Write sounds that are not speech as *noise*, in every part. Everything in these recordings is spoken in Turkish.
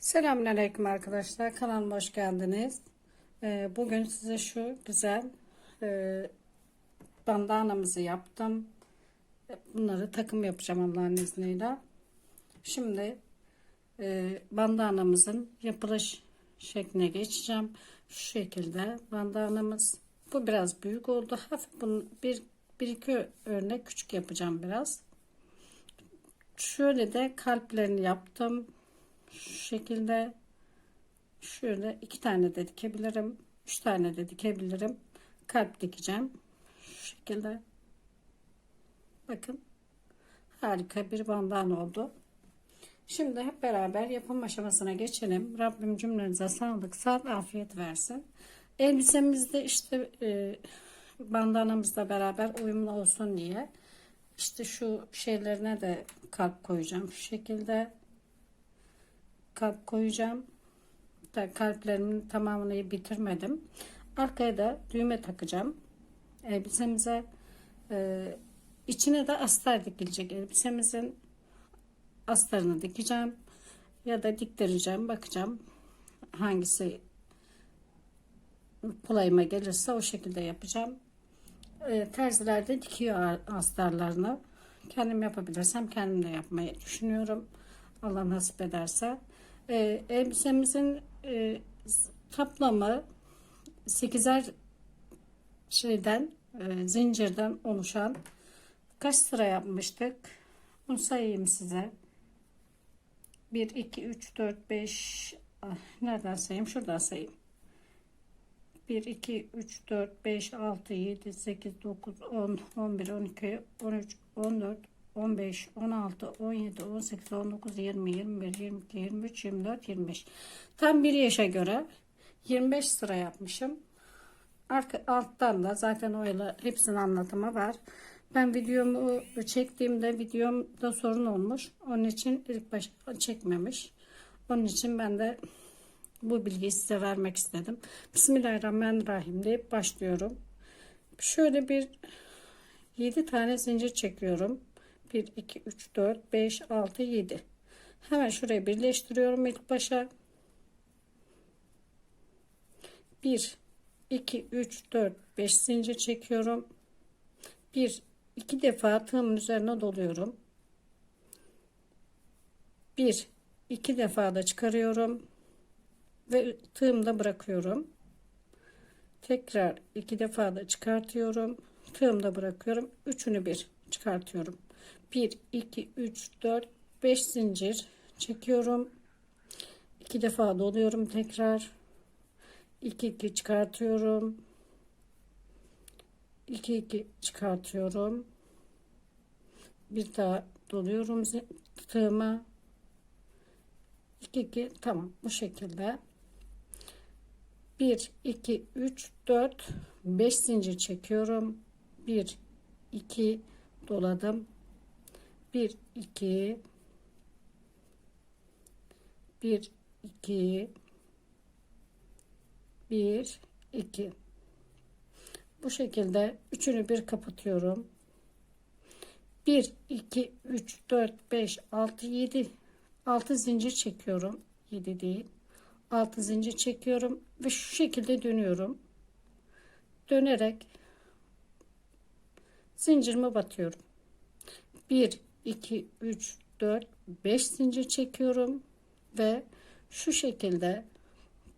Selamünaleyküm arkadaşlar. Kanalıma hoş geldiniz. Ee, bugün size şu güzel e, bandanamızı yaptım. Bunları takım yapacağım Allah'ın izniyle. Şimdi e, bandanamızın yapılış şekline geçeceğim. Şu şekilde bandanamız. Bu biraz büyük oldu. Hafif bunu bir, bir iki örnek küçük yapacağım biraz. Şöyle de kalplerini yaptım şu şekilde şöyle iki tane de dikebilirim üç tane de dikebilirim. Kalp dikeceğim. Şu şekilde. Bakın harika bir bandan oldu. Şimdi hep beraber yapım aşamasına geçelim. Rabbim cümlenize sağlık sağlık afiyet versin. Elbisemizde işte e, bandanamızla beraber uyumlu olsun diye işte şu şeylerine de kalp koyacağım. Şu şekilde kalp koyacağım. Kalplerimin tamamını bitirmedim. Arkaya da düğme takacağım. Elbisemize e, içine de astar dikilecek. Elbisemizin astarını dikeceğim. Ya da diktireceğim. Bakacağım hangisi kolayıma gelirse o şekilde yapacağım. E, terziler de dikiyor astarlarını. Kendim yapabilirsem kendim de yapmayı düşünüyorum. Allah nasip ederse. E, elbisemizin e, kaplamı 8'er şeyden e, zincirden oluşan kaç sıra yapmıştık? Bunu sayayım size. 1, 2, 3, 4, 5 ah, nereden sayayım? Şuradan sayayım. 1, 2, 3, 4, 5, 6, 7, 8, 9, 10, 11, 12, 13, 14, 15, 16, 17, 18, 19, 20, 21, 22, 23, 24, 25. Tam bir yaşa göre 25 sıra yapmışım. Arka, alttan da zaten öyle hepsinin anlatımı var. Ben videomu çektiğimde videomda sorun olmuş. Onun için ilk başta çekmemiş. Onun için ben de bu bilgiyi size vermek istedim. Bismillahirrahmanirrahim deyip başlıyorum. Şöyle bir 7 tane zincir çekiyorum. 1, 2, 3, 4, 5, 6, 7. Hemen şuraya birleştiriyorum ilk başa. 1, 2, 3, 4, 5 zincir çekiyorum. 1, 2 defa tığımın üzerine doluyorum. 1, 2 defa da çıkarıyorum. Ve tığımda bırakıyorum. Tekrar 2 defa da çıkartıyorum. Tığımda bırakıyorum. Üçünü bir çıkartıyorum. 1 2 3 4 5 zincir çekiyorum. 2 defa doluyorum tekrar. 2 2 çıkartıyorum. 2 2 çıkartıyorum. Bir daha doluyorum tığıma. 2 2 tamam bu şekilde. 1 2 3 4 5 zincir çekiyorum. 1 2 doladım 1 2 1 2 1 2 bu şekilde üçünü bir kapatıyorum. 1 2 3 4 5 6 7 6 zincir çekiyorum. 7 değil. 6 zincir çekiyorum ve şu şekilde dönüyorum. Dönerek zincirime batıyorum. 1 2 3 4 5 zincir çekiyorum ve şu şekilde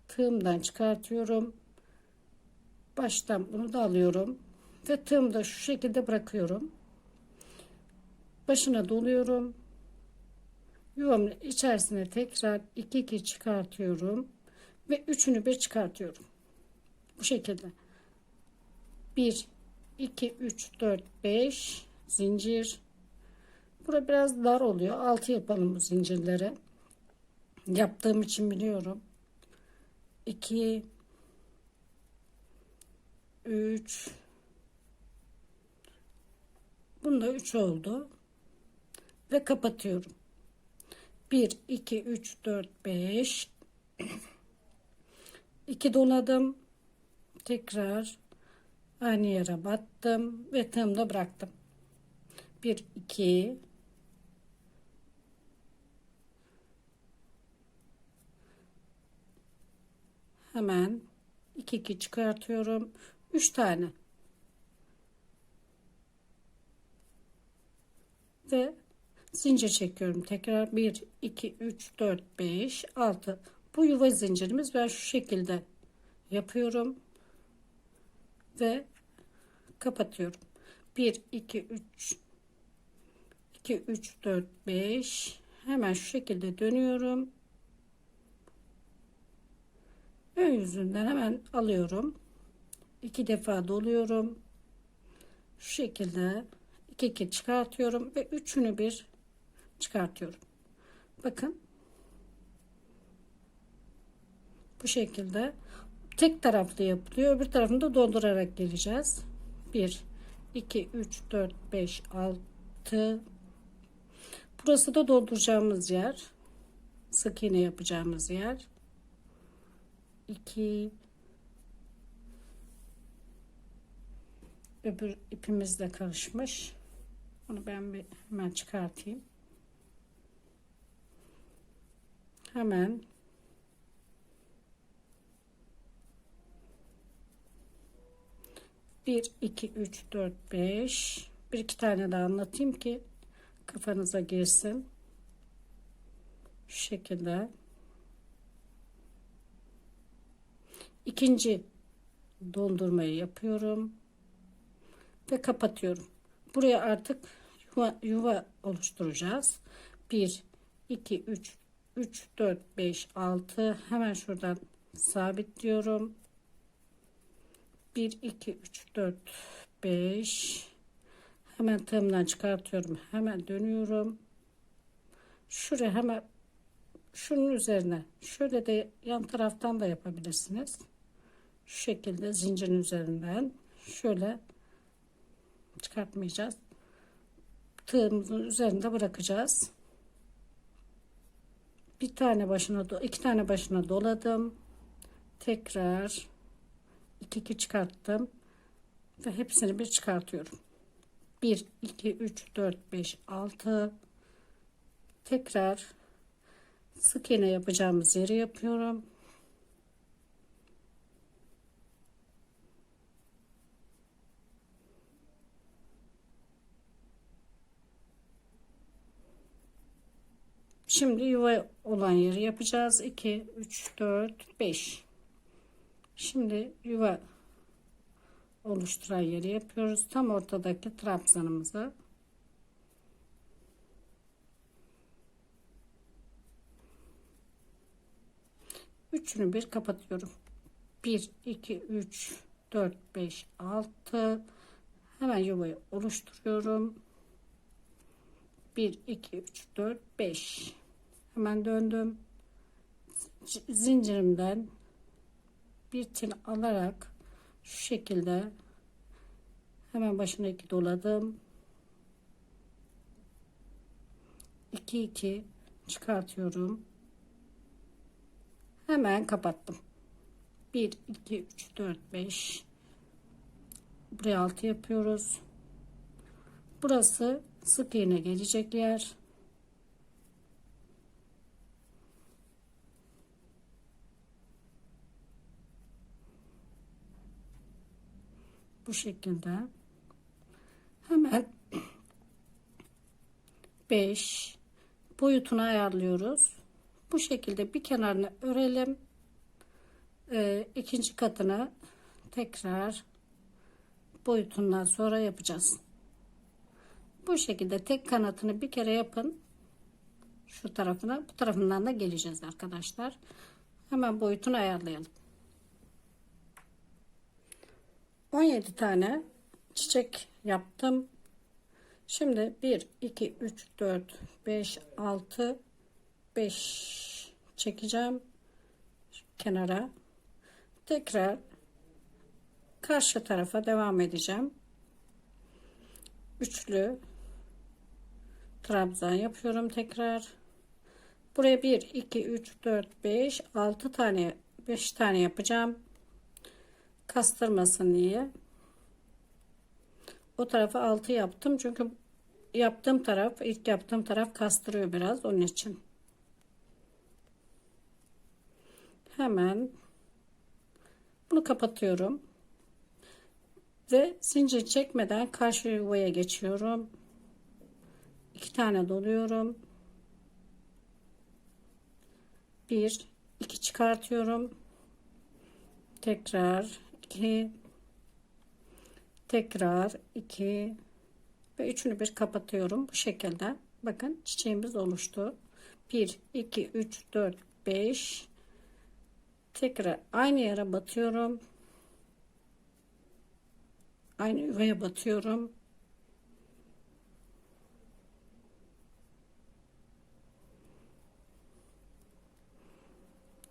tığımdan çıkartıyorum. Baştan bunu da alıyorum ve tığımda şu şekilde bırakıyorum. Başına doluyorum. Yuvamın içerisine tekrar 2 2 çıkartıyorum ve üçünü bir çıkartıyorum. Bu şekilde. 1 2 3 4 5 zincir Bura biraz dar oluyor. Altı yapalım bu zincirleri. Yaptığım için biliyorum. 2 3 Bunda 3 oldu. Ve kapatıyorum. 1 2 3 4 5 2 doladım. Tekrar aynı yere battım ve tığımda bıraktım. 1 2 3 4 5 6 7 8 9 10 11 12 13 14 15 16 17 18 19 20 21 22 23 24 25 tam bir yaşa göre 25 sıra yapmışım. Arkaya da düğme takacağım. Elbisemizin e, içine de hemen 2 2 çıkartıyorum. 3 tane. Ve zincir çekiyorum tekrar. 1 2 3 4 5 6 bu yuva zincirimiz ben şu şekilde yapıyorum ve kapatıyorum. 1 2 3 2 3 4 5 hemen şu şekilde dönüyorum ön yüzünden hemen alıyorum. İki defa doluyorum. Şu şekilde 2 2 çıkartıyorum ve üçünü bir çıkartıyorum. Bakın. Bu şekilde tek taraflı yapılıyor. Öbür tarafını da doldurarak geleceğiz. 1 2 3 4 5 6 burası da dolduracağımız yer. Sık iğne yapacağımız yer 2 öbür ipimizle karışmış. Onu ben bir hemen çıkartayım. Hemen. Bir iki üç dört beş. Bir iki tane daha anlatayım ki kafanıza girsin. Şu şekilde ikinci dondurmayı yapıyorum ve kapatıyorum. Buraya artık yuva, yuva oluşturacağız. 1 2 3 3 4 5 6 hemen şuradan sabitliyorum. 1 2 3 4 5 hemen tığımdan çıkartıyorum. Hemen dönüyorum. Şuraya hemen şunun üzerine şöyle de yan taraftan da yapabilirsiniz şu şekilde zincirin üzerinden şöyle çıkartmayacağız. Tığımızın üzerinde bırakacağız. Bir tane başına iki tane başına doladım. Tekrar 2 2 çıkarttım ve hepsini bir çıkartıyorum. 1 2 3 4 5 6 tekrar sık iğne yapacağımız yeri yapıyorum Şimdi yuva olan yeri yapacağız. 2, 3, 4, 5. Şimdi yuva oluşturan yeri yapıyoruz. Tam ortadaki trabzanımızı üçünü bir kapatıyorum. 1 2 3 4 5 6 hemen yuvayı oluşturuyorum. 1 2 3 4 5 hemen döndüm. Zincirimden bir tel alarak şu şekilde hemen başına iki doladım. 2 2 çıkartıyorum. Hemen kapattım. 1 2 3 4 5 buraya 6 yapıyoruz. Burası sık iğne gelecek yer bu şekilde. Hemen *clears throat* 5 boyutunu ayarlıyoruz. Bu şekilde bir kenarını örelim. Ee, ikinci katını tekrar boyutundan sonra yapacağız. Bu şekilde tek kanatını bir kere yapın. Şu tarafına bu tarafından da geleceğiz arkadaşlar. Hemen boyutunu ayarlayalım 17 tane çiçek yaptım. Şimdi 1, 2, 3, 4, 5, 6, 5 çekeceğim kenara. Tekrar karşı tarafa devam edeceğim. Üçlü trabzan yapıyorum tekrar. Buraya 1, 2, 3, 4, 5, 6 tane 5 tane yapacağım kastırmasın diye. O tarafa 6 yaptım. Çünkü yaptığım taraf ilk yaptığım taraf kastırıyor biraz onun için. Hemen Bunu kapatıyorum. Ve zincir çekmeden karşı yuvaya geçiyorum. İki tane doluyorum. Bir, iki çıkartıyorum. Tekrar iki, tekrar iki ve üçünü bir kapatıyorum bu şekilde. Bakın çiçeğimiz oluştu. 1, 2, 3, 4, 5 tekrar aynı yere batıyorum. Aynı yuvaya batıyorum.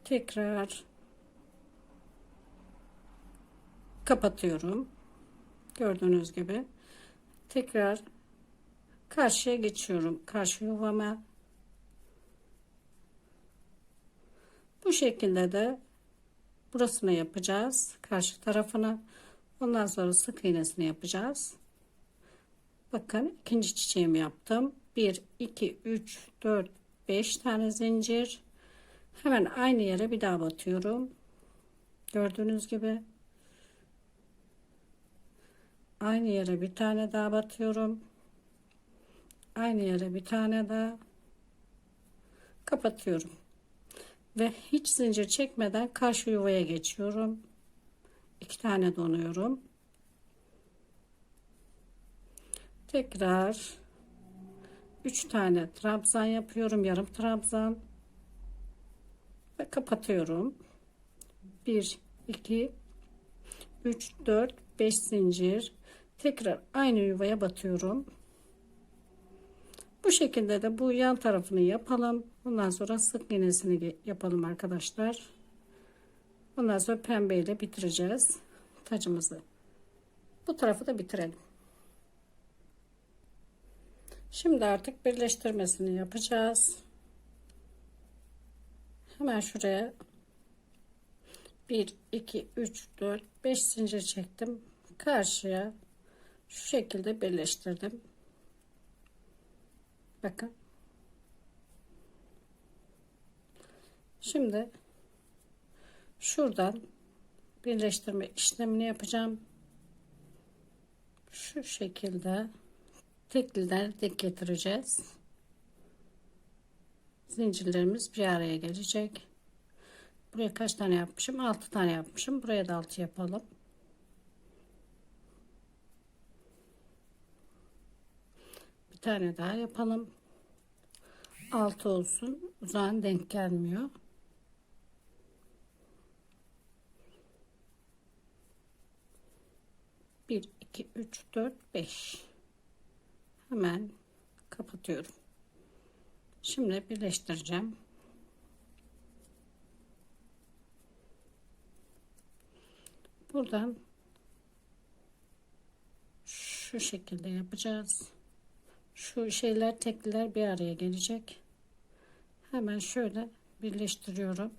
Tekrar kapatıyorum. Gördüğünüz gibi. Tekrar karşıya geçiyorum. Karşı yuvama. Bu şekilde de burasını yapacağız. Karşı tarafını. Ondan sonra sık iğnesini yapacağız. Bakın ikinci çiçeğimi yaptım. 1, 2, 3, 4, 5 tane zincir. Hemen aynı yere bir daha batıyorum. Gördüğünüz gibi. Aynı yere bir tane daha batıyorum. Aynı yere bir tane daha kapatıyorum. Ve hiç zincir çekmeden karşı yuvaya geçiyorum. İki tane donuyorum. Tekrar üç tane trabzan yapıyorum. Yarım trabzan. Ve kapatıyorum. 1 2 3 4 5 zincir tekrar aynı yuvaya batıyorum. Bu şekilde de bu yan tarafını yapalım. Ondan sonra sık iğnesini yapalım arkadaşlar. Ondan sonra pembe ile bitireceğiz tacımızı. Bu tarafı da bitirelim. Şimdi artık birleştirmesini yapacağız. Hemen şuraya 1 2 3 4 5 zincir çektim. Karşıya şu şekilde birleştirdim. Bakın. Şimdi şuradan birleştirme işlemini yapacağım. Şu şekilde tekliler dik getireceğiz. Zincirlerimiz bir araya gelecek. Buraya kaç tane yapmışım? 6 tane yapmışım. Buraya da 6 yapalım. Bir tane daha yapalım. 6 olsun. Uzağın denk gelmiyor. Bir, iki, üç, dört, beş. Hemen kapatıyorum. Şimdi birleştireceğim. Buradan şu şekilde yapacağız. Şu şeyler tekliler bir araya gelecek. Hemen şöyle birleştiriyorum.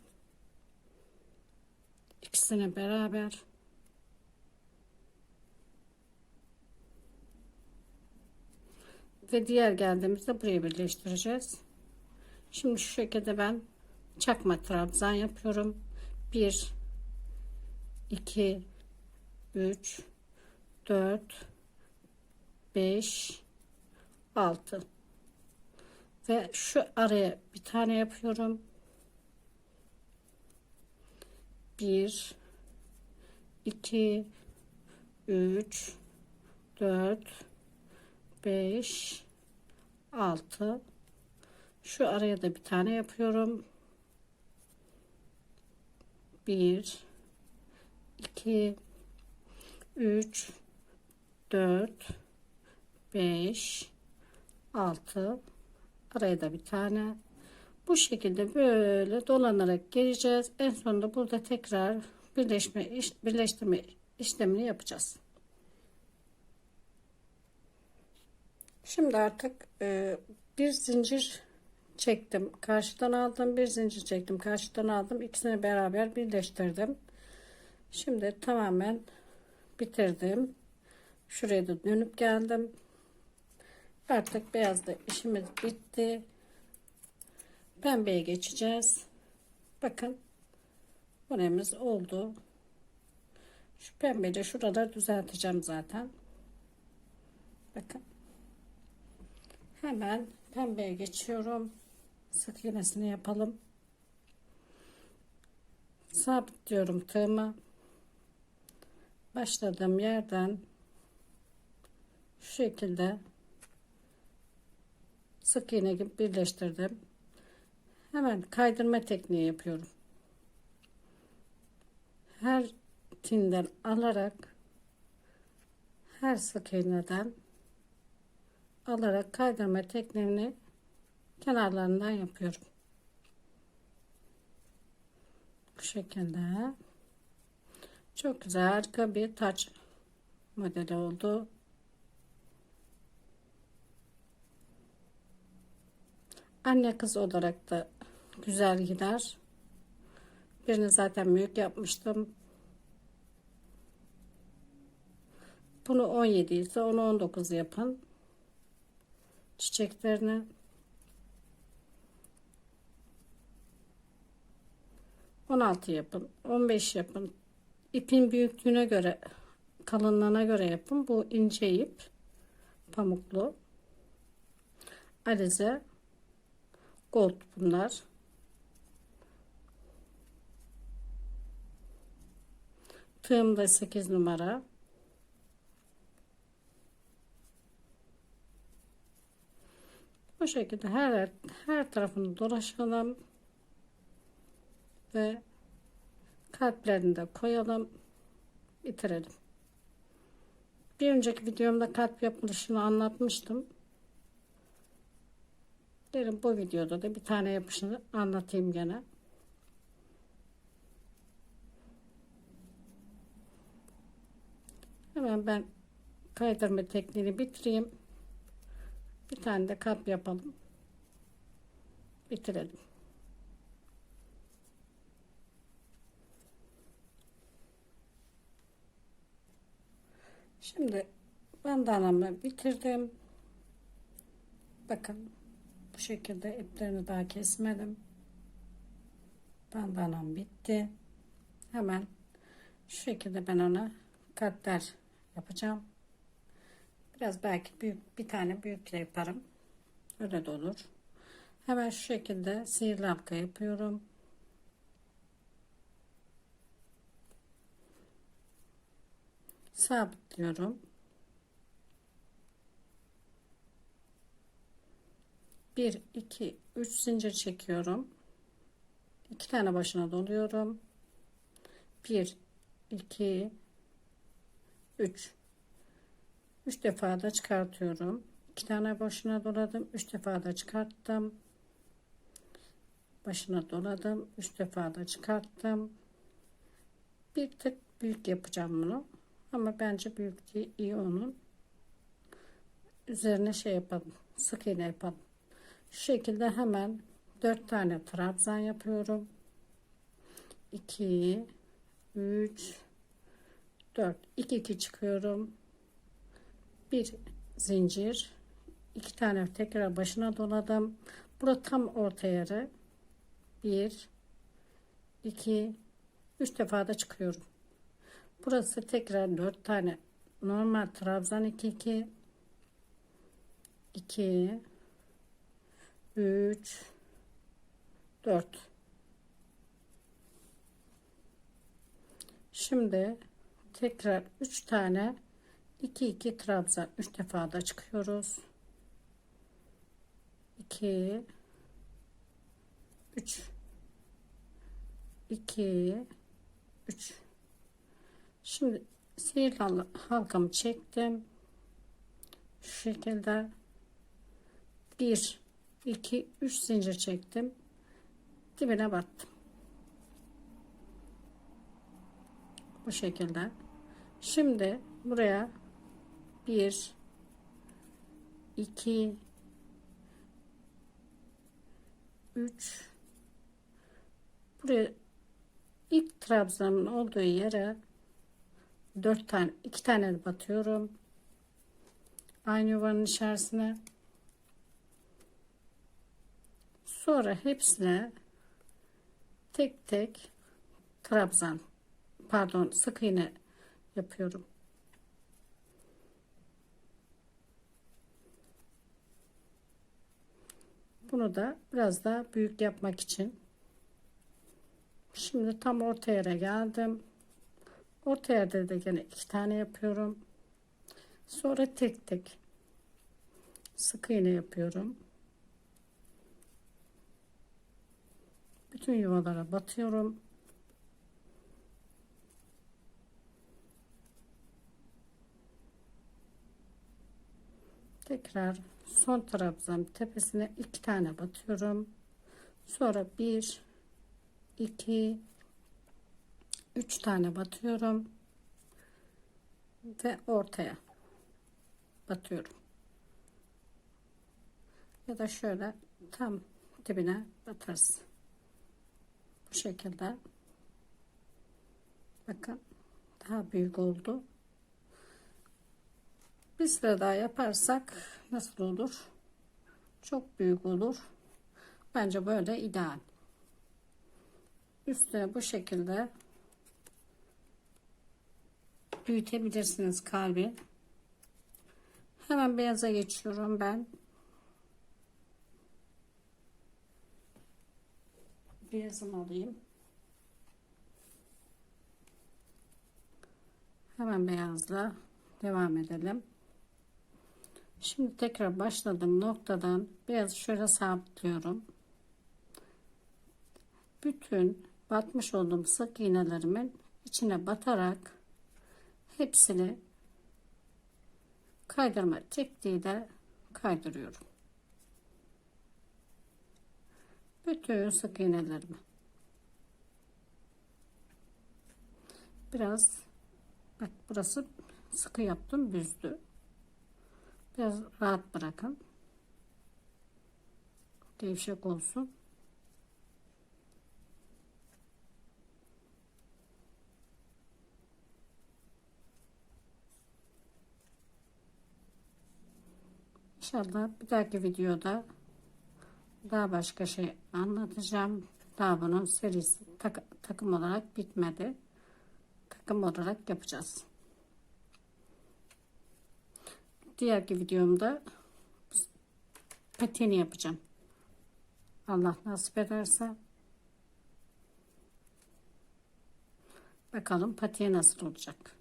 İkisini beraber ve diğer geldiğimizde buraya birleştireceğiz. Şimdi şu şekilde ben çakma trabzan yapıyorum. 1 2 3 4 5 6 ve şu araya bir tane yapıyorum. 1 2 3 4 5 6 şu araya da bir tane yapıyorum. 1 2 3 4 5 6 araya da bir tane bu şekilde böyle dolanarak geleceğiz en sonunda burada tekrar birleşme birleştirme işlemini yapacağız Şimdi artık e, bir zincir çektim. Karşıdan aldım. Bir zincir çektim. Karşıdan aldım. İkisini beraber birleştirdim. Şimdi tamamen bitirdim. Şuraya da dönüp geldim. Artık beyazda işimiz bitti. Pembeye geçeceğiz. Bakın. Bonemiz oldu. Şu pembeyle şuraları düzelteceğim zaten. Bakın. Hemen pembeye geçiyorum. Sık iğnesini yapalım. Sabitliyorum tığımı. Başladığım yerden şu şekilde sık iğne gibi birleştirdim. Hemen kaydırma tekniği yapıyorum. Her tinden alarak her sık iğneden alarak kaydırma tekniğini kenarlarından yapıyorum. Bu şekilde çok güzel harika bir taç modeli oldu. Anne kız olarak da güzel gider. Birini zaten büyük yapmıştım. Bunu 17 ise onu 19 yapın. Çiçeklerini on altı yapın. on beş yapın. İpin büyüklüğüne göre kalınlığına göre yapın. Bu ince ip pamuklu. Alize gold bunlar. Tığım da 8 numara. Bu şekilde her her tarafını dolaşalım ve kalplerini de koyalım bitirelim. Bir önceki videomda kalp yapılışını anlatmıştım. Derim bu videoda da bir tane yapışını anlatayım gene. Hemen ben kaydırma tekniğini bitireyim. Bir tane de kalp yapalım. Bitirelim. Şimdi bandanamı bitirdim. Bakın şekilde iplerini daha kesmedim. Bandanam bitti. Hemen şu şekilde ben ona kalpler yapacağım. Biraz belki büyük bir tane büyük de yaparım. Öyle de olur. Hemen şu şekilde sihirli halka yapıyorum. Sabitliyorum. Bir, iki, üç zincir çekiyorum. İki tane başına doluyorum. Bir, iki, üç. Üç defa da çıkartıyorum. İki tane başına doladım. Üç defa da çıkarttım. Başına doladım. Üç defa da çıkarttım. Bir tık büyük yapacağım bunu. Ama bence büyük değil, iyi onun. Üzerine şey yapalım. Sık iğne yapalım. Şu şekilde hemen dört tane trabzan yapıyorum. 2 3 4 2 2 çıkıyorum. Bir zincir iki tane tekrar başına doladım. Burada tam orta yere 1 2 3 defa da çıkıyorum. Burası tekrar 4 tane normal trabzan 2 2 2 3 4 Şimdi tekrar 3 tane 2 2 trabzan 3 defa da çıkıyoruz. 2 3 2 3 Şimdi sihirli halkamı çektim. Şu şekilde. 1 2 3 zincir çektim. Dibine battım. Bu şekilde. Şimdi buraya 1 2 3 buraya ilk trabzanın olduğu yere 4 tane 2 tane batıyorum. Aynı yuvanın içerisine Sonra hepsine tek tek trabzan pardon sık iğne yapıyorum. Bunu da biraz daha büyük yapmak için şimdi tam orta yere geldim. Orta yerde de gene iki tane yapıyorum. Sonra tek tek sık iğne yapıyorum. Bütün yuvalara batıyorum. Tekrar son trabzanın tepesine iki tane batıyorum. Sonra bir, iki, üç tane batıyorum ve ortaya batıyorum. Ya da şöyle tam dibine batarız. Bu şekilde. Bakın daha büyük oldu. Bir sıra daha yaparsak nasıl olur? Çok büyük olur. Bence böyle ideal. Üstüne bu şekilde büyütebilirsiniz kalbi. Hemen beyaza geçiyorum ben. Beyazımı alayım. Hemen beyazla devam edelim. Şimdi tekrar başladığım noktadan beyazı şöyle sabitliyorum. Bütün batmış olduğum sık iğnelerimin içine batarak hepsini kaydırma tekniğiyle kaydırıyorum. Bütün sık iğnelerimi. Biraz bak burası sıkı yaptım büzdü. Biraz rahat bırakın. Gevşek olsun. İnşallah bir dahaki videoda daha başka şey anlatacağım. Daha bunun serisi tak- takım olarak bitmedi. Takım olarak yapacağız. Diğerki videomda patiğini yapacağım. Allah nasip ederse. Bakalım patiği nasıl olacak.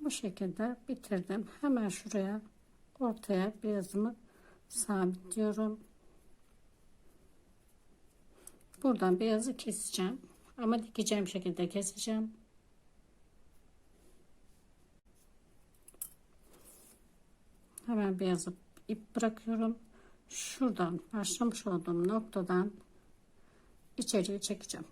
Bu şekilde bitirdim. Hemen şuraya ortaya beyazımı sabitliyorum. Buradan beyazı keseceğim. Ama dikeceğim şekilde keseceğim. Hemen beyazı ip bırakıyorum. Şuradan başlamış olduğum noktadan içeriye çekeceğim.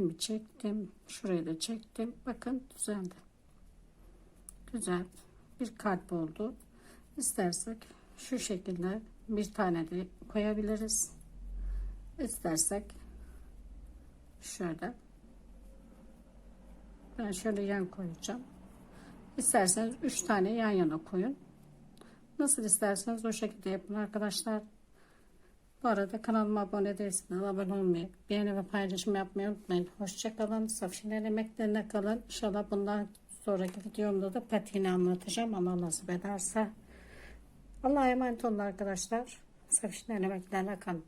İpimi çektim. Şurayı da çektim. Bakın düzeldi. Güzel. Bir kalp oldu. İstersek şu şekilde bir tane de koyabiliriz. İstersek şöyle ben şöyle yan koyacağım. İsterseniz 3 tane yan yana koyun. Nasıl isterseniz o şekilde yapın arkadaşlar. Bu arada kanalıma abone değilseniz abone olmayı, beğeni ve paylaşım yapmayı unutmayın. Hoşçakalın. Safşinler emeklerine kalın. İnşallah bundan sonraki videomda da patiğini anlatacağım. Allah nasip ederse. Allah'a emanet olun arkadaşlar. Safşinler emeklerine kalın.